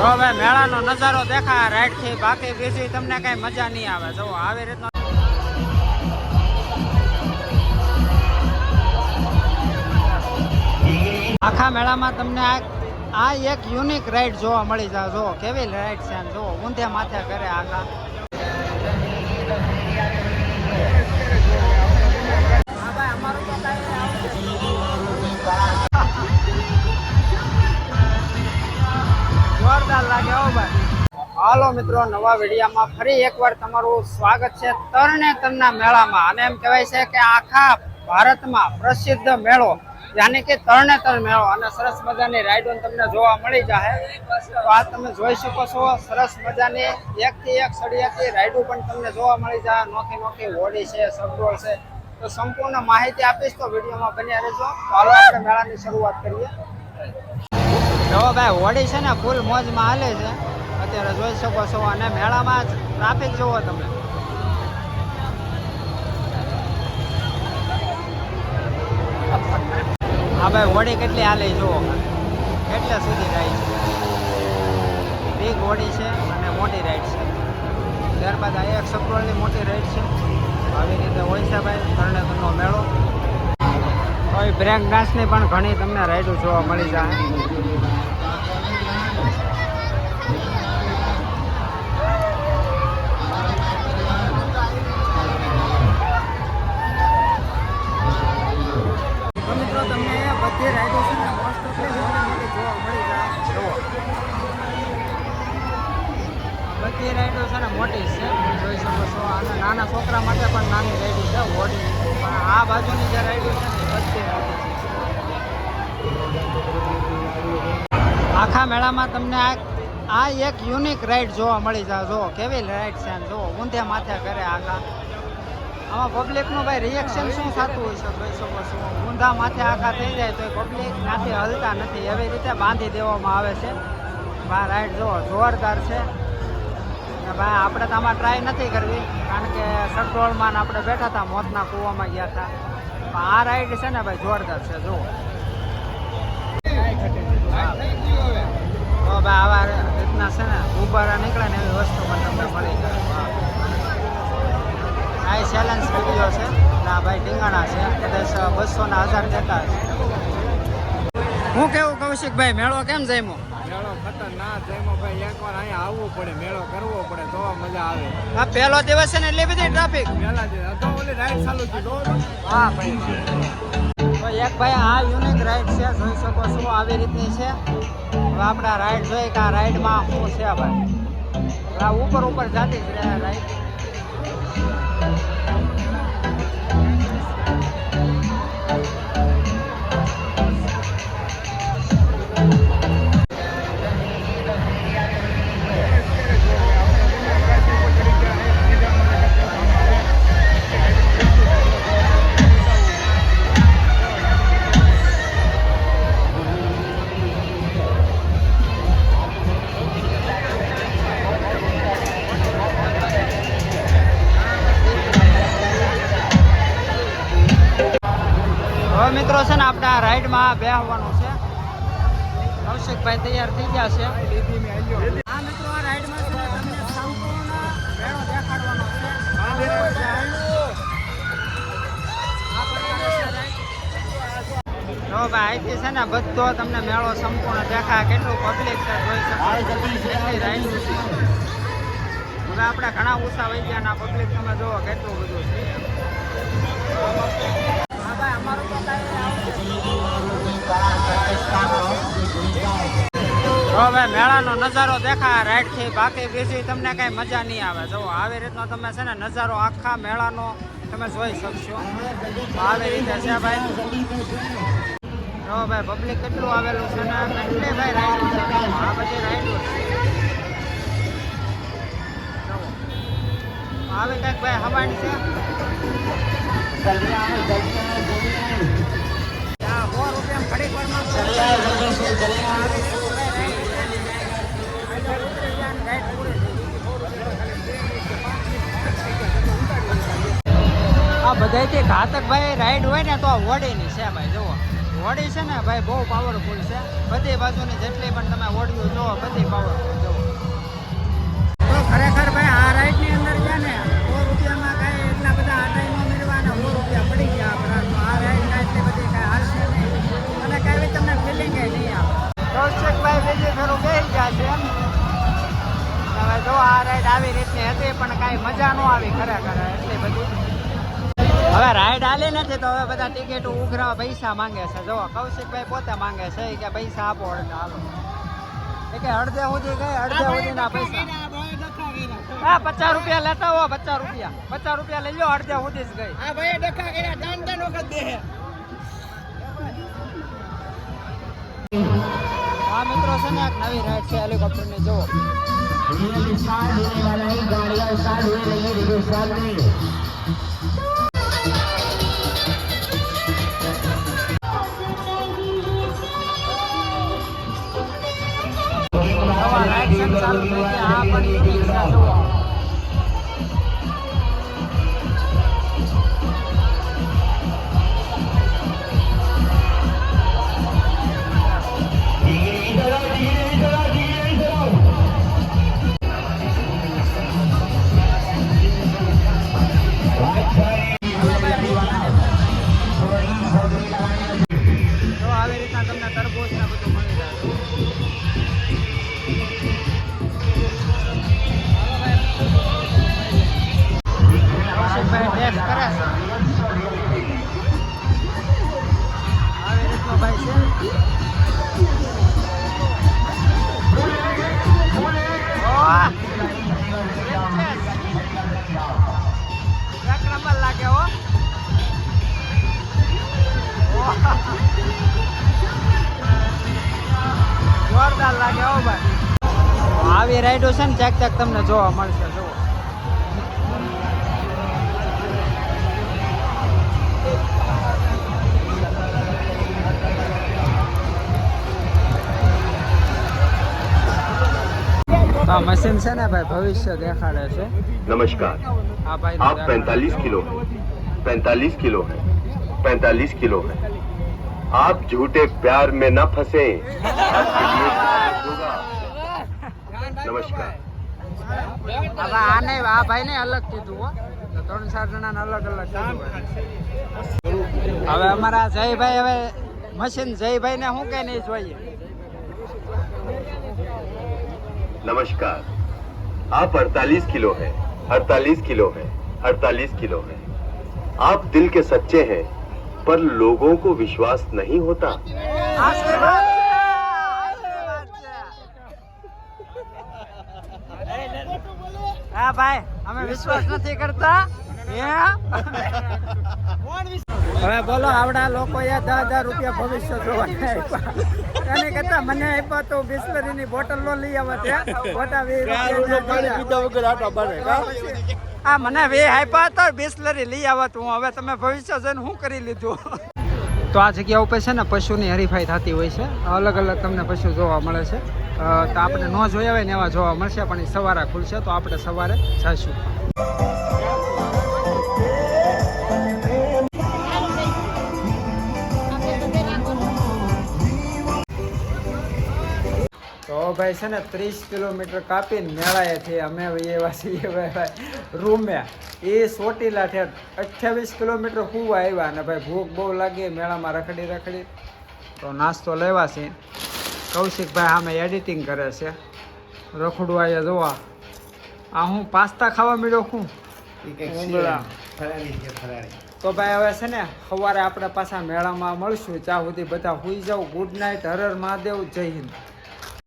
જો હવે મેળાનો નજારો દેખા રાઈડથી બાકી બીજી તમને કઈ મજા નહીં આવે. જો, આવી રીતનો આખા મેળામાં તમને આ એક યુનિક રાઈડ જોવા મળી જાય. જો, કેવી રાઈડ છે જો, ઊંધે માથે કરે આખા. અમારું તો જોરદાર લાગે હો ભાઈ. હાલો મિત્રો, નવા વિડીયામાં ફરી એકવાર તમારું સ્વાગત છે તરણેતરના મેળામાં. અને એમ કહેવાય છે કે આખા ભારતમાં પ્રસિદ્ધ મેળો, યાની કે તરણેતર મેળો. અને સરસ મજાની રાઈડો તમને જોવા મળી જાય તો આ તમે જોઈ શકો છો, સરસ મજાની એકથી એક સળિયાથી રાઈડો પણ તમને જોવા મળી જાય નોખી નોખી હોડી છે સગડોળ છે. તો સંપૂર્ણ માહિતી આપીશ તો વિડીયોમાં બન્યા રહેજો. હાલો આપણે મેળાની શરૂઆત કરીએ. જો ભાઈ હોડી છે ને, ફૂલ મોજમાં હાલે છે. અત્યારે જોઈ શકો છો, અને મેળામાં ટ્રાફિક જોવો તમે. હા ભાઈ હોડી કેટલી હાલે જુઓ. કેટલા સુધી રાઈડ છે? બિગ હોડી છે અને મોટી રાઈડ છે. ત્યારબાદ આ એક સક્રોલની મોટી રાઈડ છે. આવી રીતે હોય છે ભાઈ કર્ણેકરનો મેળો. કોઈ બ્રેક ડાન્સની પણ ઘણી તમને રાઈડો જોવા મળી જાય. મિત્રો, તમને બધી રાઈડો છે ને જોવા મળી જાય. બધી રાઈડો છે ને મોટી છે. જોઈ શકો છો. અને નાના છોકરા માટે પણ નાની રાઈડો છે ઓડી પણ આ બાજુની જે રાઈડો છે આખા મેળામાં તમને આ એક યુનિક રાઈડ જોવા મળી જાય. જો, કેવી રાઈડ છે આમ જો, ઊંધે માથે કરે આખા. આમાં પબ્લિકનું ભાઈ રિએક્શન શું થતું હોય છે જોઈ શકો છો? ઊંધા માથે આખા થઈ જાય તો પબ્લિક નાથી હલતા નથી. એવી રીતે બાંધી દેવામાં આવે છે. આ રાઈડ જો જોરદાર છે. ભાઈ, આપણે તો આમાં ટ્રાય નથી કરવી, કારણ કે સગડોળમાં આપણે બેઠા હતા, મોતના કૂવામાં ગયા હતા. આ રાઈડ છે ને ભાઈ જોરદાર છે તો ભાઈ આવા રીતના છે ને ઉભારા નીકળે ને એવી વસ્તુ પણ તમને મળી જાય. આ ચેલેન્જ વીડિયો છે. ના ભાઈ ટીંગાણા છે. કદાચ બસો ને હજાર જતા છે હું કેવું કૌશિકભાઈ, મેળો કેમ જમ્યો? મેળો ખતરનાક. જયમાં ભાઈ એકવાર અહીંયા આવવું પડે મેળો કરવો પડે તો મજા આવે. આ પહેલો દિવસ છે ને એટલે બધી ટ્રાફિક પહેલા દિવસ તો ઓલી રાઈડ ચાલુ છે તો. હા ભાઈ. તો એક ભાઈ આ યુનિક રાઈડ છે જોઈ શકો છો આવી રીતની છે. હવે આપણે રાઈડ જોઈએ કે આ રાઈડમાં શું છે ભાઈ? આ ઉપર ઉપર જાતી જ રહે રાઈડ આપણે બે રાઈડમાં છે. કૌશિકભાઈ તૈયાર થઈ ગયા છે. હા મિત્રો આ રાઈડમાં આ. જો ભાઈ, અહીંથી છે ને બધો તમને મેળો સંપૂર્ણ દેખાય. કેટલું પબ્લિક છે હવે આપણે ઘણા ઓછા વહી ગયા ના પબ્લિક તમે જોવો કેટલું બધું છે. હવે મેળાનો નજારો દેખાય રાઈડથી બાકી બીજી તમને કઈ મજા નહીં આવે. જો, આવી રીતનો તમે છે ને નજારો આખા મેળાનો તમે જોઈ શકશો. આવી રીતે છે જો ભાઈ પબ્લિક કેટલું આવેલું છે ને? કેટલી ભાઈ રાઈડ રાઈડ આવી કંઈક ભાઈ હવાણ છે? આ બધાથી ઘાતક ભાઈ રાઈડ હોય ને તો આ હોડીની છે ભાઈ, જુઓ. હોડી છે ને ભાઈ બહુ પાવરફુલ છે. બધી બાજુની જેટલી પણ તમે હોડીઓ જુઓ, બધી પાવરફુલ જુઓ. ખરેખર ભાઈ આ રાઈડની અંદર છે ને, સો રૂપિયામાં કાંઈ એટલા બધા આટાઈમાં મેળવા અને સો રૂપિયા પડી ગયા આપણા. આ રાઈડ કાંઈ એટલી બધી કાંઈ હાલશે નહીં. અને કાંઈ બી તમને ફિલિંગ નહીં આવે. કૌશિકભાઈ બીજી ખરું કહી ગયા છે એમ. હવે જો આ રાઈડ આવી રીતની હતી, પણ કાંઈ મજા ન આવી ખરેખર, એટલી બધી. હવે રાઈડ આલી નથી તો હવે બધા ટિકિટ ઉઘરા પૈસા માંગે છે. જો કૌશિકભાઈ પોતે માંગે છે કે પૈસા આપો અડધા હાલો. એ કે અડધે સુધી ગઈ અડધે સુધીના પૈસા. હા પચાસ રૂપિયા લેતા હો પચાસ રૂપિયા. પચાસ રૂપિયા લઈ લો અડધે સુધી જ ગઈ. આ ભાઈ ડખા કર્યા ત્રણ ત્રણ વખત દે. આ મિત્રો છે ને એક નવી રાઈડ છે હેલિકોપ્ટરની જુઓ. નવા ગયા. આ જોરદાર લાગે હો ભાઈ આવી રાઈડો છે ને ચેક ચેક તમને જોવા મળશે જો આ મશીન છે ને ભાઈ ભવિષ્ય દેખાડે છે નમસ્કાર આ ભાઈ આપ 45 કિલો 45 કિલો 45 કિલો હે आप झूठे प्यार में न फंसे आपके लिए सहायक होगा नमस्कार હવે આને આ ભાઈને અલગ કીધું હો તો ત્રણ ચાર જણાને અલગ અલગ કીધું હવે અમારા જયભાઈ હવે મશીન જયભાઈને શું કે નહીં જોઈએ नमस्कार आप 48 किलो हैं 48 किलो हैं 48 किलो हैं आप दिल के सच्चे हैं पर लोगों को विश्वास नहीं होता સાચી વાત છે, સાચી વાત છે. હા ભાઈ અમે વિશ્વાસ નથી કરતા હે? હવે બોલો આવડા લોકોએ દસ હજાર રૂપિયા ભવિષ્ય જોવાના આપ્યા એની કરતા મને આપ્યા તો બિસ્લરીની બોટલ નો લઈ આવે ત્યાં ખોટા વીસ રૂપિયા આ મને વે આપ્યા તો બિસ્લરી લઈ આવત હું. હવે તમે ભવિષ્ય જોઈને શું કરી લીધું? તો આ જગ્યા ઉપર છે ને પશુની હરીફાઈ થતી હોય છે. અલગ અલગ તમને પશુ જોવા મળે છે. તો આપણે ન જોયા હોય ને એવા જોવા મળશે, પણ એ સવારે ખુલશે, તો આપણે સવારે જઈશું. ભાઈ છે ને ત્રીસ કિલોમીટર કાપીને મેળાએથી અમે એવા છીએ ભાઈ રૂમ્યા એ સોટીલા છે અઠ્યાવીસ કિલોમીટર હું આવ્યા અને ભાઈ ભૂખ બહુ લાગી મેળામાં રખડી રખડી. તો નાસ્તો લેવા છે. કૌશિકભાઈ આમે એડિટિંગ કરે છે. રખડું આવ્યા જોવા. આ હું પાસ્તા ખાવા મળ્યો હું ઉંગળા. તો ભાઈ હવે છે ને સવારે આપણે પાછા મેળામાં મળશું. ત્યાં સુધી બધા સુઈ જાવ ગુડ નાઇટ હરર મહાદેવ જય હિન્દ.